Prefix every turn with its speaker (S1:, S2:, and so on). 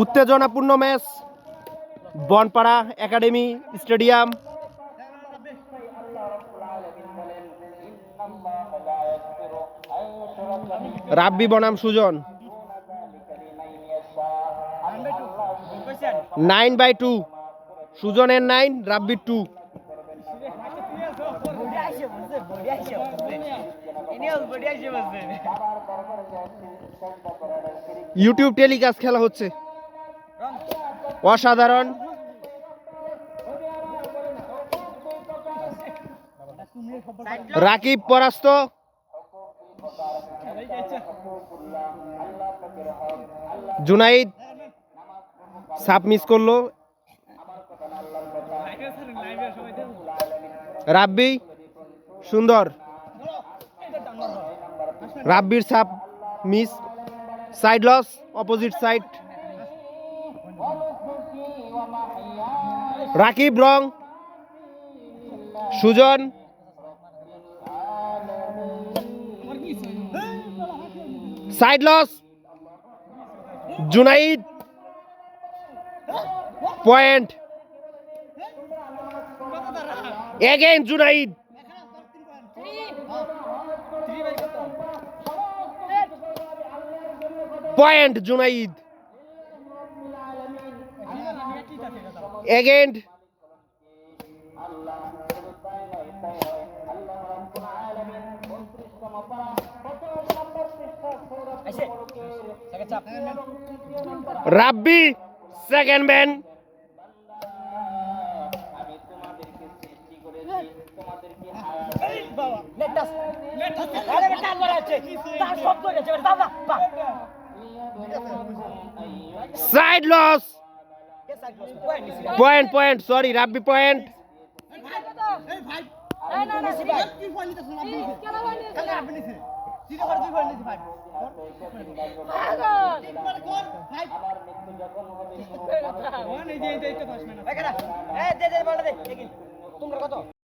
S1: উত্তেজনাপূর্ণ match, Bonpara academy stadium. Rabbi বনাম Sujan. Nine by two. সুজনের নাইন রাব্বির টু। ইউটিউব টেলিকাস্ট খেলা হচ্ছে। অসাধারণ। রাকিব পরাস্ত। জুনাইদ, সাপ মিস করল। রাব্বি, সুন্দর। রাব্বির সাপ miss side loss opposite side Rakib wrong? Sujon? Side loss? Junaid? Point? Again Junaid. Point Junaid. Again Rabbi second man side loss point point sorry Rabbi point
S2: তোমরা কত